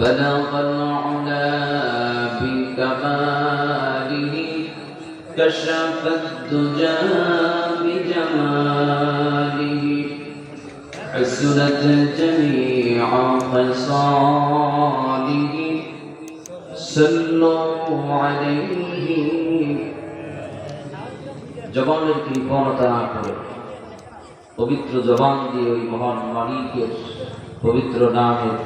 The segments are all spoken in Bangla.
بلغ العلا بكماله كشف الدجى بجماله حسنت جميع خصاله صلوا عليه জবানের কৃপণতা না করে পবিত্র জবান দিয়ে ওই মহান মালিকের পবিত্র নামের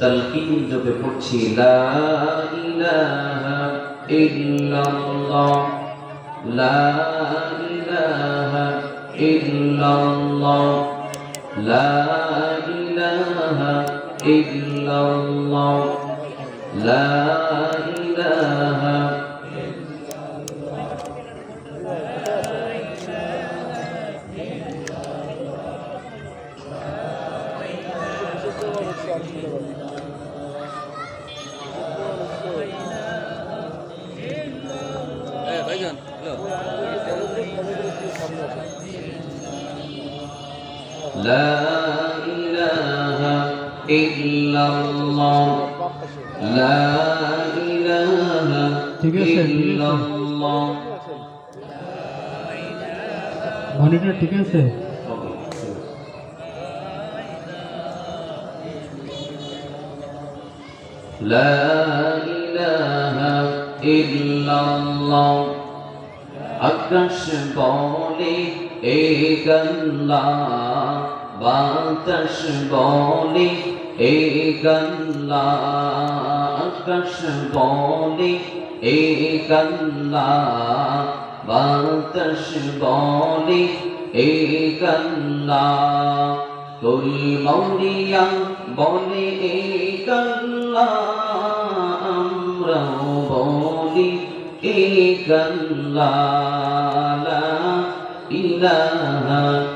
তালকিন জপে পড়ছি লা ইলাহা ইল্লাল্লাহ লা ইলাহা ইল্লাল্লাহ লা ইলাহা ইল্লাল্লাহ লা ইলাহা لا إله إلا الله لا إله ঠিক আছে, ঠিক إلا আছে। الله মনিটর ঠিক আছে لا إله إلا الله আকাশ বলে এক আল্লাহ বাতাস বলে এক আল্লাহ আকাশ বলে এক আল্লাহ বাতাস বলে এক আল্লাহ কুল মৌলিয়া বলে এক আল্লাহ আমরাও বলি এক আল্লাহ লা ইলাহা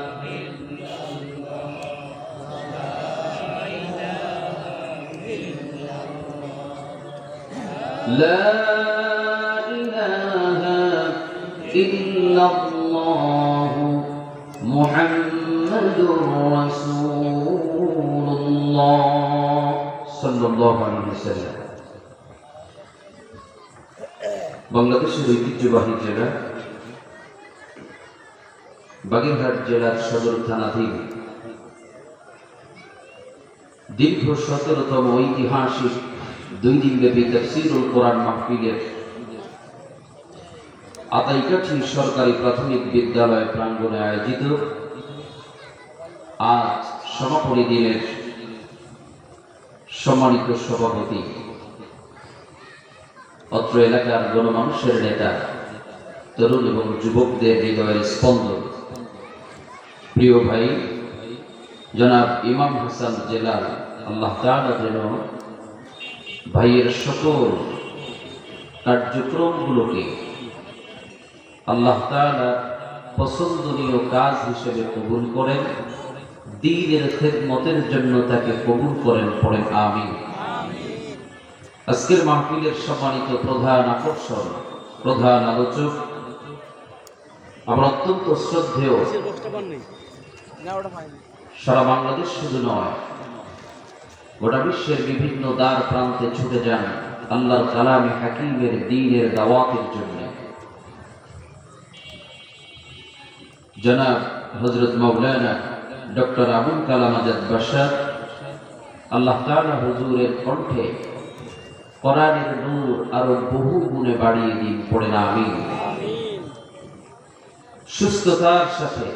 لا إله إلا الله محمد رسول الله صلى الله عليه وسلم বাংলাদেশের ঐতিহ্যবাহী জেলা বাগেরহাট জেলার সদর থানাধীন দীর্ঘ সতেরোতম ঐতিহাসিক দুই দিনব্যাপী তফসিরুল কোরআন মাহফিলের আতাইকাঠি সরকারি প্রাথমিক বিদ্যালয় প্রাঙ্গণে আয়োজিত আজ সমাপনী দিনের সম্মানিত সভাপতি, অত্র এলাকার গণমানুষের নেতা, তরুণ এবং যুবকদের হৃদয়ের স্পন্দন। প্রিয় ভাই, জনাব ইমাম হাসান জেলার আল্লাহ তাআলা যেন ভাইয়ের সকল কার্যক্রমগুলোকে আল্লাহ তাআলা পছন্দনীয় কাজ হিসেবে কবুল করেন, দিনের খেদমতের জন্য তাকে কবুল করেন পড়েন আমি আজকের মাহফিলের সম্মানিত প্রধান আকর্ষণ, প্রধান আলোচক, আমরা অত্যন্ত শ্রদ্ধেয় সারা বাংলাদেশ শুধু নয়, গোটা বিশ্বের বিভিন্ন দ্বার প্রান্তে ছুটে যান আল্লাহর কালামে হাকিমের দিনের দাওয়াতের জন্য। জনাব হজরত মৌলানা ডক্টর আবুল কালাম আজাদ বাসার আল্লাহ তাআলা হুজুরের কণ্ঠে কোরআনের নূর আরও বহু গুণে বাড়িয়ে দিন, পড়ে না আমি সুস্থতার সাথে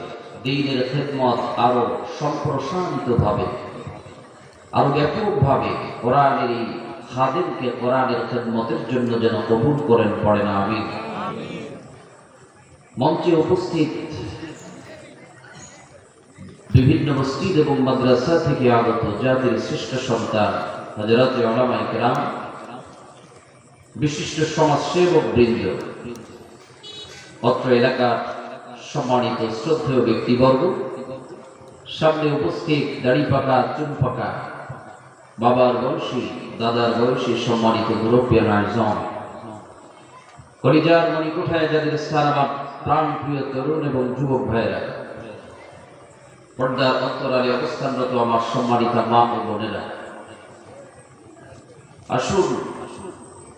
দিনের খেদমত আরও সম্প্রসারিতভাবে, আরও ব্যাপকভাবে কোরআনের এই খাদেমকে কোরআনের খেদমতের জন্য যেন কবুল করেন পড়ে না আমি মঞ্চে উপস্থিত বিভিন্ন মসজিদ এবং মাদ্রাসা থেকে আগত জাতির শ্রেষ্ঠ সন্তান হজরত ওলামাই কেরাম, বিশিষ্ট সমাজসেবক বৃন্দ অত্র এলাকার সম্মানিত শ্রদ্ধেয় ব্যক্তিবর্গ, সামনে উপস্থিত দাড়ি পাকা চুন পাকা বাবার বয়সী, দাদার বয়সী সম্মানিত মুরব্বিয়ান আয়োজন কলিজার যাদের স্থান আমার প্রাণ প্রিয় তরুণ এবং যুবক ভাইয়েরা, পর্দার অন্তরালে অবস্থানরত আমার সম্মানিতা মা ও বোনেরা, আসুন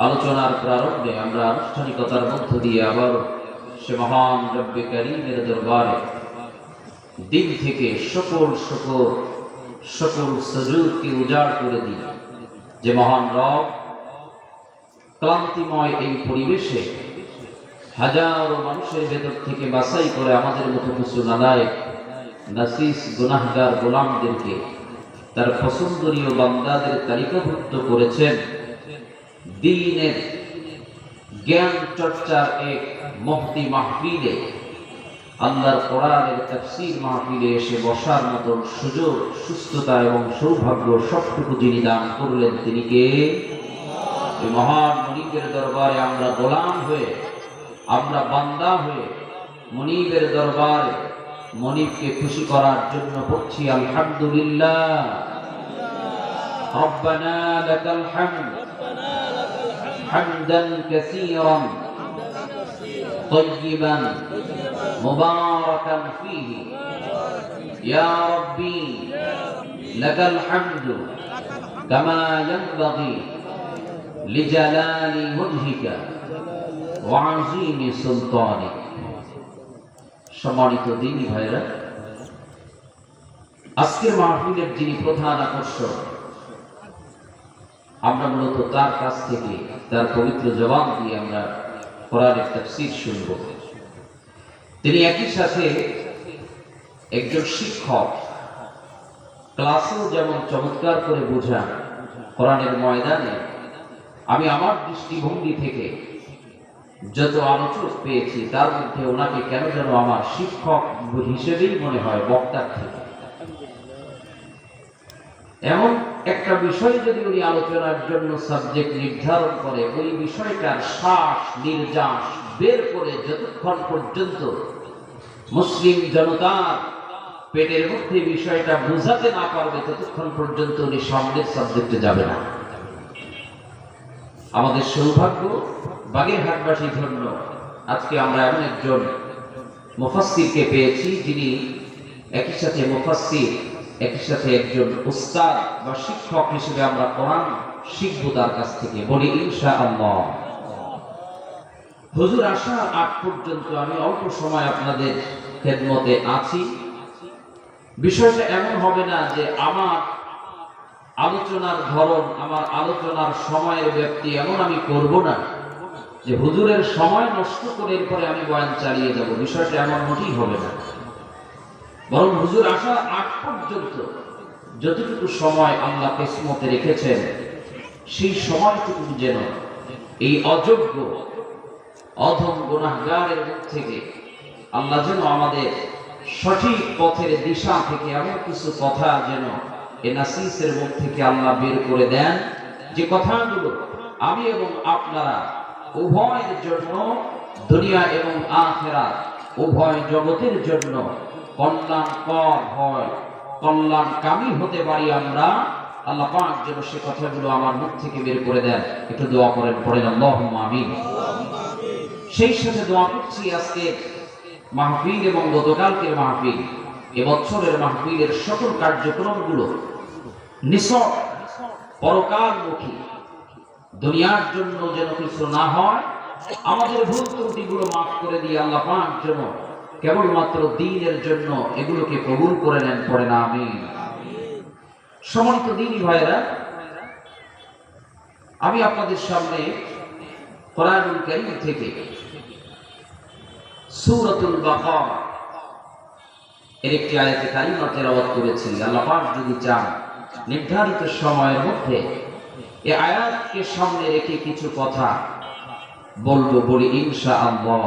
আলোচনার প্রারম্ভে আমরা আনুষ্ঠানিকতার মধ্য দিয়ে আবার সে মহান রব্বে করিমের দরবারে। দিন থেকে সকল সকল সকল সজুদকে উজাড় করে দিই যে মহান রব ক্লান্তিময় এই পরিবেশে হাজারো মানুষের ভেতর থেকে বাছাই করে আমাদের মতো কিছু নালায়ক, নাসিস, গুনাহগার গোলামদেরকে তার পছন্দনীয় বান্দাদের তালিকাভুক্ত করেছেন। দিনের জ্ঞান চর্চার এক মহতি মাহফিলে আল্লাহর কোরআনের তাফসীর মাহফিলে এসে বসার মতন সুযোগ সুস্থতা এবং সৌভাগ্য সবটুকু যিনি দান করলেন তিনি কে এই মহান মনিবের দরবারে আমরা গোলাম হয়ে আমরা বান্দা হয়ে মনিবের দরবারে মনিবকে খুশি করার জন্য পড়ছি আলহামদুলিল্লাহ ربنا لك الحمد حمدا كثيرا طيبا مباركا فيه يا ربي لك الحمد كما ينبغي لجلال وجهك وعظيم سلطانك সম্মানিত দিনী ভাইরা আজকের মাহফিলের যিনি প্রধান আকর্ষণ আমরা মূলত তার কাছ থেকে তার পবিত্র জবান দিয়ে আমরা কোরআনের তাফসীর শুনব। তিনি একই সাথে একজন শিক্ষক। ক্লাসেও যেমন চমৎকার করে বোঝান কোরআনের ময়দানে, আমি আমার দৃষ্টিভঙ্গি থেকে যত আলোচক পেয়েছি, তার মধ্যে ওনাকে কেন যেন আমার শিক্ষক হিসেবেই মনে হয় বক্তার থেকে। এমন একটা বিষয় যদি উনি আলোচনার জন্য সাবজেক্ট নির্ধারণ করে, ওই বিষয়টার শ্বাস, নির্যাস বের করে যতক্ষণ পর্যন্ত মুসলিম জনতার পেটের মধ্যে বিষয়টা বোঝাতে না পারবে, ততক্ষণ পর্যন্ত উনি সামনের সাবজেক্টে যাবে না। আমাদের সৌভাগ্য, বাগেরহাটবাসী ধন্য, আজকে আমরা এমন একজন মুফাসসিরকে পেয়েছি যিনি একই সাথে মুফাসসির একই সাথে একজন উস্তাদ বা শিক্ষক হিসেবে আমরা কোরআন শিখব তার কাছ থেকে। বলি ইনশা আল্লাহ হুজুর, আসার পর্যন্ত আমি অল্প সময় আপনাদের খেদমতে আছি। বিষয়টা এমন হবে না যে আমার আলোচনার ধরন, আমার আলোচনার সময়ের ব্যক্তি এমন আমি করব না যে হুজুরের সময় নষ্ট করে এরপরে আমি বয়ান চালিয়ে যাব। বিষয়টা এমন মোটেই হবে না। বরং হুজুর, আসার আগ পর্যন্ত যতটুকু সময় আল্লাহ কিসমতে রেখেছেন, সেই সময়টুকু যেন এই অযোগ্য, অধম গুনাহগারের মুখ থেকে আল্লাহ যেন আমাদের সঠিক পথের দিশা থেকে এমন কিছু কথা যেন এ নাসিসের মুখ থেকে আল্লাহ বের করে দেন। যে কথাগুলো আমি এবং আপনারা উভয়ের জন্য, দুনিয়া এবং আখেরাত, উভয় জগতের জন্য কল্যাণকর হয়। কল্যাণকামী হতে পারি আমরা। আল্লাহ পাক যেন সে কথাগুলো আমার মুখ থেকে বের করে দেন। একটু দোয়া করেন, পড়েন, আল্লাহুম্মা আমিন। সেই সাথে দোয়া করছি আজকে মাহফিল এবং গতকালকের মাহফিল। এবছরের মাহফিলের সকল কার্যক্রমগুলো নিছক পরকালমুখী। দুনিয়ার জন্য যেন কিছু না হয়, আমাদের ভুল ত্রুটিগুলো মাফ করে দিয়ে আল্লাহ পাক যেন কেবলমাত্র দিনের জন্য এগুলোকে কবুল করে নেন, পড়ে না আমি সম্মানিত দিনই ভাইরা আমি আপনাদের সামনে থেকে এর একটি আয়াতে কারিমা তেলাওয়াত করেছি। আল্লাহ পাক যদি চান, নির্ধারিত সময়ের মধ্যে এই আয়াতকে সামনে রেখে কিছু কথা বলব বলি ইনশা আল্লাহ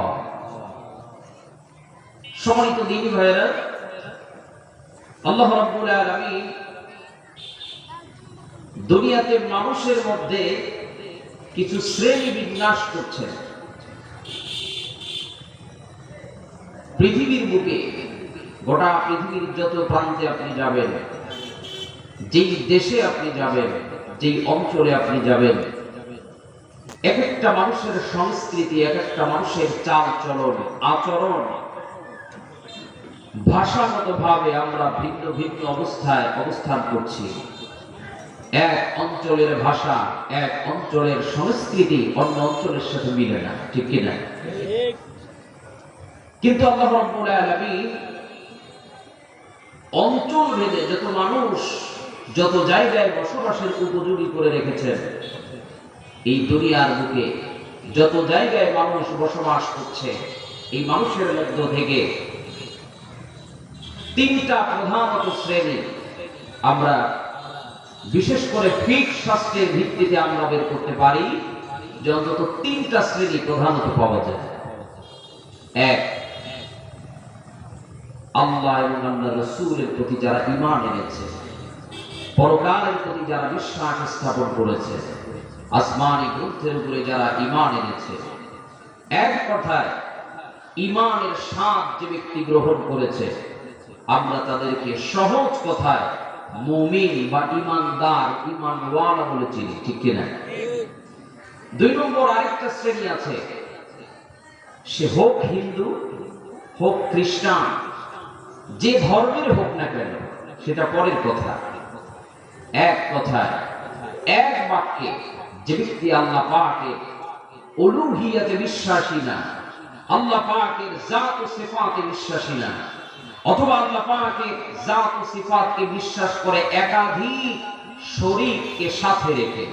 সম্মানিত দিনী ভাইয়েরা, আল্লাহ রাব্বুল আলামিন দুনিয়াতে মানুষের মধ্যে কিছু শ্রেণি বিন্যাস করছেন। পৃথিবীর বুকে, গোটা পৃথিবীর যত প্রান্তে আপনি যাবেন, যেই দেশে আপনি যাবেন, যেই অঞ্চলে আপনি যাবেন এক একটা মানুষের সংস্কৃতি এক একটা মানুষের চাল চলন, আচরণ ভাষাগত ভাবে আমরা ভিন্ন ভিন্ন অবস্থায় অবস্থান করছি। এক অঞ্চলের ভাষা, এক অঞ্চলের সংস্কৃতি অন্য অঞ্চলের সাথে মিলে না, ঠিক কিনা? কিন্তু আল্লাহ রাব্বুল আলামিন অঞ্চল ভেদে যত মানুষ, যত জায়গায় বসবাসের উপযোগী করে রেখেছেন, এই দুনিয়ার বুকে যত জায়গায় মানুষ বসবাস করছে, এই মানুষের মধ্য থেকে তিনটা প্রধানত শ্রেণি। আমরা বিশেষ করে ফিক শাস্ত্রের ভিত্তিতে আমরা বের করতে পারি যে অন্তত তিনটা শ্রেণি প্রধানত পাওয়া যায়। এক, আল্লাহ এবং আল্লাহ রসুলের প্রতি যারা ইমান এনেছে, পরকালের প্রতি যারা বিশ্বাস স্থাপন করেছে, আসমানি গ্রন্থের উপরে যারা ইমান এনেছে, এক কথায় ইমানের স্বাদ যে ব্যক্তি গ্রহণ করেছে আমরা তাদেরকে সহজ কথায় মুমিন বা ইমানদার, ইমানওয়ালা বলে চিনি, ঠিক কিনা? দুই নম্বর আরেকটা শ্রেণি আছে। সে হোক হিন্দু, হোক খ্রিস্টান, যে ধর্মের হোক না কেন, সেটা পরের কথা। এক কথায়, এক বাক্যে যে ব্যক্তি আল্লাহ পাকে অলুহিয়াতে বিশ্বাসী না, আল্লাহ পাকের জাত ও সিফাতে বিশ্বাসী না অথবা আল্লাহ পাকের জাত ও সিফাতকে বিশ্বাস করে একাধিক শরীরকে সাথে রেখে,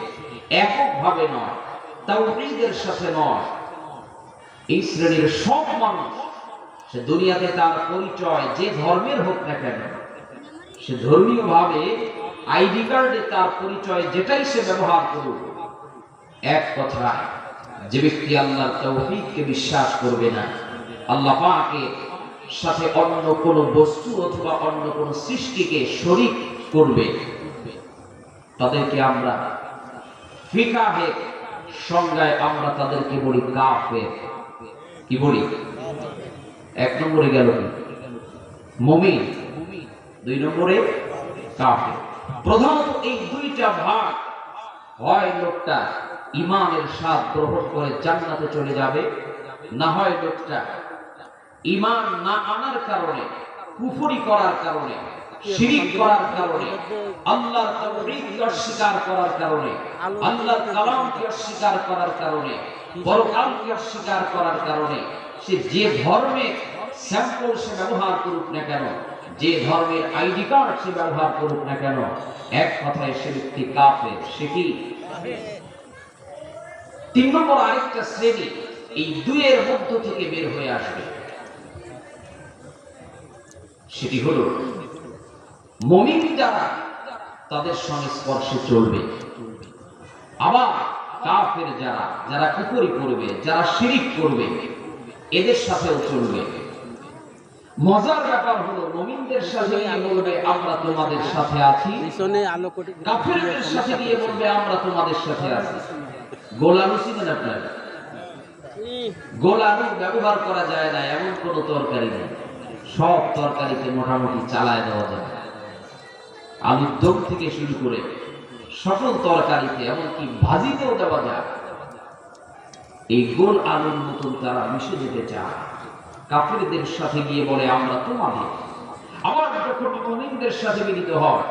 এককভাবে নয়, তাওহীদের সাথে নয়, এই শ্রেণির সব মানুষ, সে দুনিয়াতে তার পরিচয় যে ধর্মের হোক না কেন, সে ধর্মীয় ভাবে আইডি কার্ডে তার পরিচয় যেটাই সে ব্যবহার করুক, এক কথায় যে ব্যক্তি আল্লাহর তৌহিদকে বিশ্বাস করবে না, আল্লাহ পাকে সাথে অন্য কোন বস্তু অথবা অন্য কোন সৃষ্টিকে শরীক করবে। তাদেরকে আমরা ফিকাহের সংজ্ঞায় আমরা তাদেরকে বলি কাফের। কি বলি? এক নম্বরে গেল কি? মমিন। দুই নম্বরে কাফের। প্রধানত এই দুইটা ভাগ হয় লোকটা ইমানের স্বাদ গ্রহণ করে জান্নাতে চলে যাবে, না হয় লোকটা ইমান না আনার কারণে, কুফরি করার কারণে, শিরিক করার কারণে, আল্লাহর অস্বীকার করার কারণে, আল্লাহর অস্বীকার করার কারণে অস্বীকার করার কারণে, সে যে ধর্মের স্যাম্পল সে ব্যবহার করুক না কেন, যে ধর্মের আইডি কার্ড সে ব্যবহার করুক না কেন, এক কথায় সে ব্যক্তি কাফের, সে কি? তিন নম্বর আরেকটা শ্রেণি এই দুইয়ের মধ্য থেকে বের হয়ে আসবে। সেটি হলো মমিন যারা তাদের সংস্পর্শে চলবে। আবার কাফের যারা যারা কুকুরি করবে যারা শিরিক করবে এদের সাথেও চলবে। মজার ব্যাপার হলো মমিনদের সাথে গিয়ে বলবে আমরা তোমাদের সাথে আছি। কাফেরদের সাথে গিয়ে বলবে আমরা তোমাদের সাথে আছি। গোলালু চিনেন আপনারা। গোলালু ব্যবহার করা যায় না এমন কোন তরকারি নেই। সব তরকারিতে মোটামুটি চালায় দেওয়া যায়। আলুর দম থেকে শুরু করে সকল তরকারিতে, এমনকি ভাজিতেও দেওয়া যায়। এই গোল আলুর মতন তারা মিশে যেতে চায়। কাফেরদের সাথে গিয়ে বলে, আমরা তোমাদের আবার যখন মুমিনদের সাথে মিলিত হয়,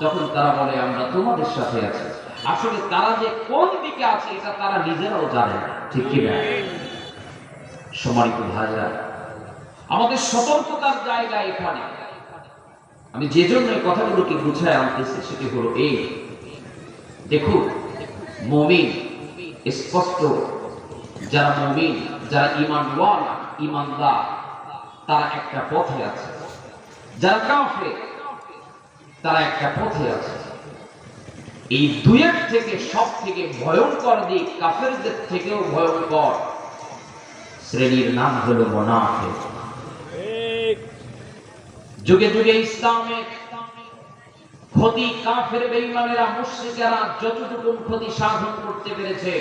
তখন তারা বলে, আমরা তোমাদের সাথে আছি। আসলে তারা যে কোন দিকে আছে, এটা তারা নিজেরাও জানে ঠিক কি না সম্মানিত ভাইরা আমাদের সতর্কতার জায়গা এখানে। আমি যে জন্য কথাগুলোকে গুছায় আনতেছি, সেটি হলো এই। দেখুন, মমিন স্পষ্ট, যারা মমিন, যারা ইমানওয়ালা ইমানদার তারা একটা পথে আছে। যারা কাফের, তারা একটা পথে আছে। এই দুয়ের থেকে সব থেকে ভয়ঙ্কর দিক কাফেরদের থেকেও ভয়ঙ্কর। শ্রেণির নাম হলো মোনাফেক। যুগে যুগে ইসলামে ক্ষতি কাফের বেঈমানেরা মুশরিকেরা যতটুকু ক্ষতি সাধন করতে পেরেছে,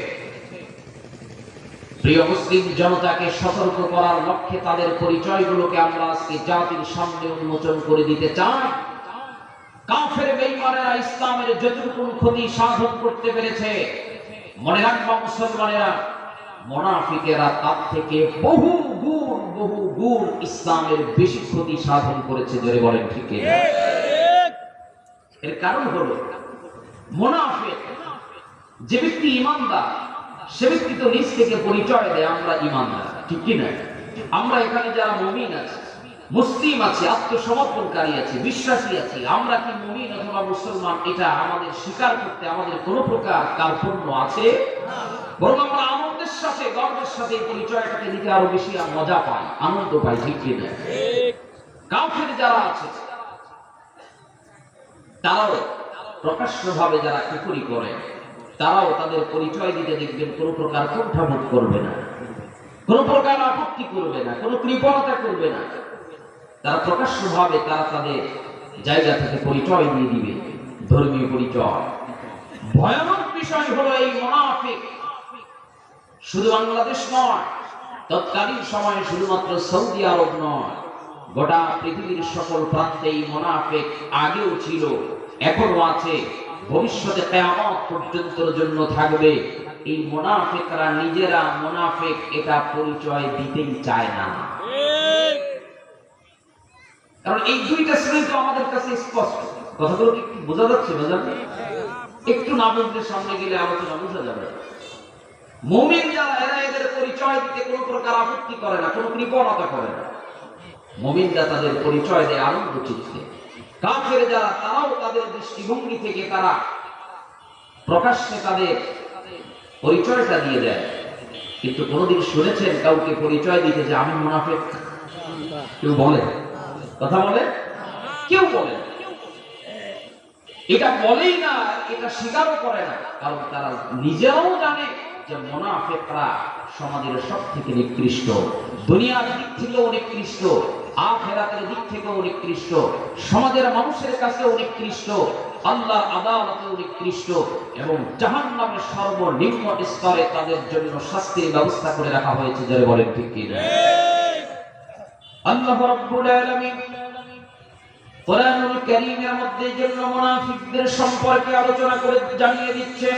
প্রিয় মুসলিম জনতাকে সতর্ক করার লক্ষ্যে তাদের পরিচয়গুলোকে আমরা আজকে জাতির সামনে উন্মোচন করে দিতে চাই। কাফের বেঈমানেরা ইসলামের যতটুকু ক্ষতি সাধন করতে পেরেছে, মনে রাখবা মুসলমানেরা মোনাফিকেরা তার থেকে বহু গুণ বহু গুণ ইসলামের বেশি ক্ষতি সাধন করেছে বলেন ঠিক এর কারণ যে ব্যক্তি ইমানদার, সে ব্যক্তি তো নিজ থেকে পরিচয় দেয়, আমরা ইমানদার, ঠিক আমরা এখানে যারা মুমিন আছি, মুসলিম আছে, আত্মসমর্পণকারী আছে, বিশ্বাসী আছে, আমরা কি মুমিন অথবা মুসলমান, এটা আমাদের স্বীকার করতে আমাদের কোনো প্রকার কার্পণ্য আছে? বরং আমরা আনন্দের সাথে, গর্বের সাথে এই পরিচয়টাকে আরও বেশি মজা পাই আনন্দ না কাউফের যারা আছে, তারাও যারা কুকুরি করে, তারাও তাদের পরিচয় দিতে দেখবেন কোনো প্রকার কুণ্ঠাবোধ করবে না, কোনো প্রকার আপত্তি করবে না, কোনো কৃপণতা করবে না। তারা প্রকাশ্যভাবে তারা তাদের জায়গা থেকে পরিচয় দিয়ে দিবে, ধর্মীয় পরিচয়। ভয়ানক বিষয় হলো এই মোনাফিক। শুধু বাংলাদেশ নয়, তৎকালীন সময়ে শুধুমাত্র সৌদি আরব নয়, গোটা পৃথিবীর সকল প্রান্তে এই মোনাফেক আগেও ছিল এখনও আছে। ভবিষ্যতে কেয়ামত পর্যন্তর জন্য থাকবে। এই মোনাফেকরা নিজেরা মোনাফেক এটা পরিচয় দিতেই চায় না। কারণ এই দুইটা শ্রেণি তো আমাদের কাছে স্পষ্ট। কথাগুলো একটু বোঝা যাচ্ছে বাজার একটু না সামনে গেলে আলোচনা বোঝা যাবে। মুমিন যারা, এরা এদের পরিচয় দিতে কোনো প্রকার আপত্তি করে না, কোনো কৃপণতা করে না। মুমিনরা তাদের পরিচয় দেয় আনন্দ চিত্তে কাফের যারা, তারাও তাদের দৃষ্টিভঙ্গি থেকে তারা প্রকাশ্যে তাদের পরিচয়টা দিয়ে দেয়। কিন্তু কোনোদিন শুনেছেন কাউকে পরিচয় দিতে যে আমি মুনাফেক? কেউ বলে? কথা বলে? কেউ বলে এটা বলেই না, এটা স্বীকারও করে না। কারণ তারা নিজেরাও জানে মোনাফেকরা সমাজের সব থেকে নিকৃষ্ট, দুনিয়ার দিক থেকেও নিকৃষ্ট, আখেরাতের দিক থেকেও নিকৃষ্ট, সমাজের মানুষের কাছে নিকৃষ্ট আল্লাহ আদালতে নিকৃষ্ট এবং জাহান সর্বনিম্ন স্তরে তাদের জন্য শাস্তির ব্যবস্থা করে রাখা হয়েছে যারা বলেন ঠিক কোরআনুল মধ্যে সম্পর্কে আলোচনা করে জানিয়ে দিচ্ছেন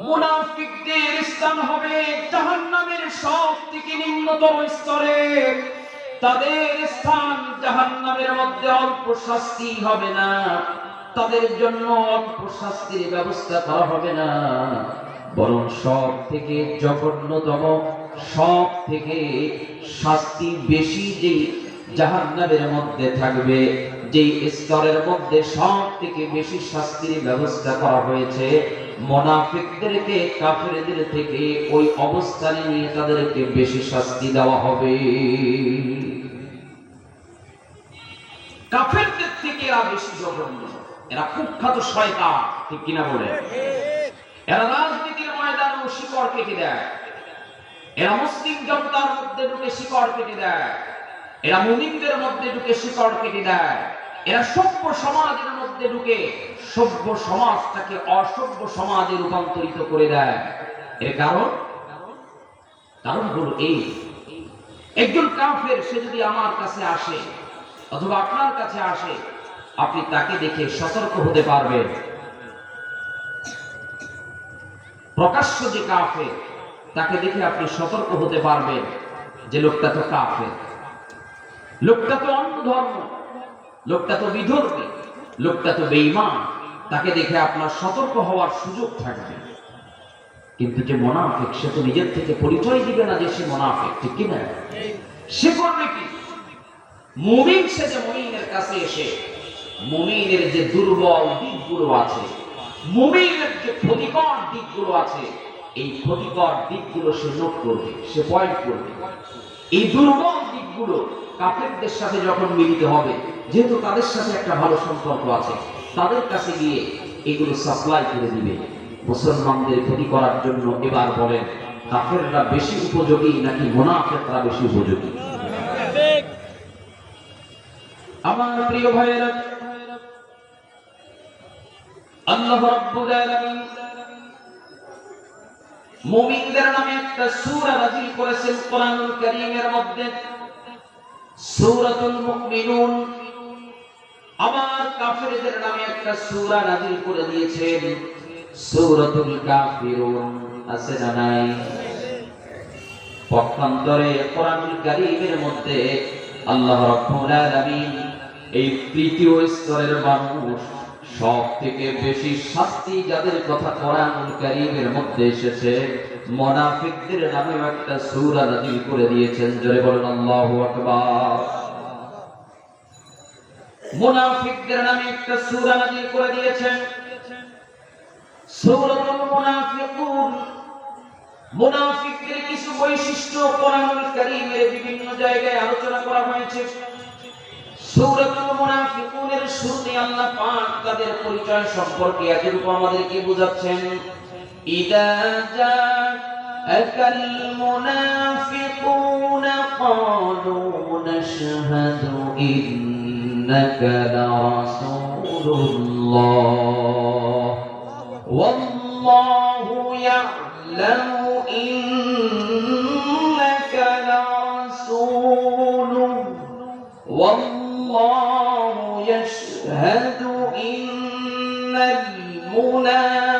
মুনাফিকদের স্থান হবে জাহান্নামের সব থেকে নিম্নতম স্তরে। তাদের স্থান জাহান্নামের মধ্যে অল্প শাস্তি হবে না। তাদের জন্য অল্প শাস্তির ব্যবস্থা করা হবে না। বরং সব থেকে জঘন্যতম সব থেকে শাস্তি বেশি যে জাহান্নামের মধ্যে থাকবে, যেই স্তরের মধ্যে সব থেকে বেশি শাস্তির ব্যবস্থা করা হয়েছে মোনাফিকদেরকে কাফেরদের থেকে ওই অবস্থানে নিয়ে তাদেরকে বেশি শাস্তি দেওয়া হবে। কাফেরদের থেকে এরা বেশি জঘন্য। এরা কুখ্যাত শয়তান, ঠিক কিনা বলে? এরা রাজনীতির ময়দানে শিকড় কেটে দেয়। এরা মুসলিম জনতার মধ্যে ঢুকে শিকড় কেটে দেয়। এরা মুমিনদের মধ্যে ঢুকে শিকড় কেটে দেয়। এরা সভ্য সমাজের মধ্যে ঢুকে সভ্য সমাজটাকে অসভ্য সমাজে রূপান্তরিত করে দেয়। এর কারণ? কারণ হলো এই। একজন কাফের, সে যদি আমার কাছে আসে অথবা আপনার কাছে আসে, আপনি তাকে দেখে সতর্ক হতে পারবেন। প্রকাশ্য যে কাফের, তাকে দেখে আপনি সতর্ক হতে পারবেন যে লোকটা তো কাফের। লোকটা তো অন্য ধর্ম। লোকটা তো বিধর্মী লোকটা তো বেঈমান, তাকে দেখে আপনার সতর্ক হওয়ার সুযোগ থাকবে। কিন্তু যে মোনাফিক, সে তো নিজের থেকে পরিচয় দিবে না যে সে মোনাফিক, ঠিক কিনা? সে করবে কি? মুমিন সে যে মুমিনের কাছে এসে, মুমিনের যে দুর্বল দিকগুলো আছে, মুমিনের যে ক্ষতিকর দিকগুলো আছে, এই ক্ষতিকর দিকগুলো সে নোট করবে, সে পয়েন্ট করবে। এই দুর্বল দিকগুলো কাফেরদের সাথে যখন মিলিত হবে, যেহেতু তাদের সাথে একটা ভালো সম্পর্ক আছে, তাদের কাছে গিয়ে এগুলো সাপ্লাই করে দিবে। মুসলমানদের ক্ষতি করার জন্য এবার বলেন, কাফেররা বেশি উপযোগী নাকি মোনাফেকরা বেশি উপযোগী? আমার প্রিয় ভাইয়েরা, আল্লাহ রাব্বুল আলামিন মুমিনদের নামে একটা সূরা নাযিল করেছেন কোরআনুল কারীমের মধ্যে। সূরাতুল মুমিনুন। আবার কাফেরদের নামে একটা সূরা নাযিল করে দিয়েছেন। সূরাতুল কাফিরুন। আছে না নাই? পক্ষান্তরে কোরআনুল কারীমের মধ্যে আল্লাহ রাব্বুল আলামিন এই তৃতীয় স্তরের মানুষ সব থেকে বেশি শাস্তি যাদের কথা কোরআনুল কারীমের মধ্যে এসেছে মুনাফিকদের নামে একটা করে দিয়েছেন। জোরে বলেন আকবার। মুনাফিকদের নামে একটা করে দিয়েছেন। মুনাফিকুন। মুনাফিকদের কিছু বৈশিষ্ট্য কোরআনুল কারীমের বিভিন্ন জায়গায় আলোচনা করা হয়েছে। সূরাতুল মুনাফিকুনের শুরুতে আল্লাহ পাক তাদের পরিচয় সম্পর্কে আমাদেরকে বোঝাচ্ছেন। إذا جاءك المنافقون قالوا نشهد إنك لرسول الله والله يعلم إنك لرسول والله يشهد إن المنافقين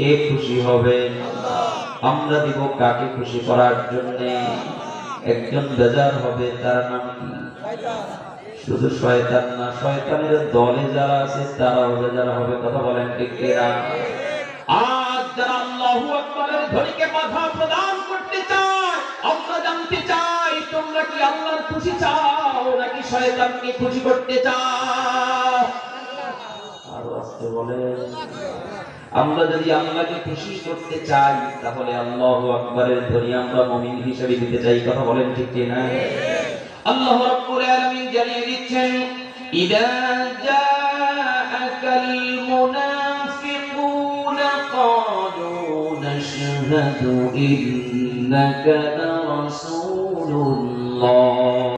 কে খুশি হবে? আমরা দিব কাকে খুশি করার জন্য? একজন বেজার হবে, তার নাম কি? শুধু শয়তান না, শয়তানের দলে যারা আছে, তারাও বেজার হবে, কথা বলেন ঠিক কিনা? আজ যারা আল্লাহু আকবারের ধ্বনিকে বাধা প্রদান করতে চায়, আমরা জানতে চাই, তোমরা কি আল্লাহর খুশি চাও, নাকি শয়তানকে খুশি করতে চাও? আরও আসতে বলেন। আমরা যদি আল্লাহকে খুশি করতে চাই, তাহলে আল্লাহু আকবারের ধ্বনি আমরা মুমিন হিসেবে দিতে চাই, কথা বলেন ঠিক কি না আল্লাহ রাব্বুল আলামিন জানিয়ে দিচ্ছেন, ইদা জাআকাল মুনাফিকুনা নাশহাদু ইন্নাকা লারাসূলুল্লাহ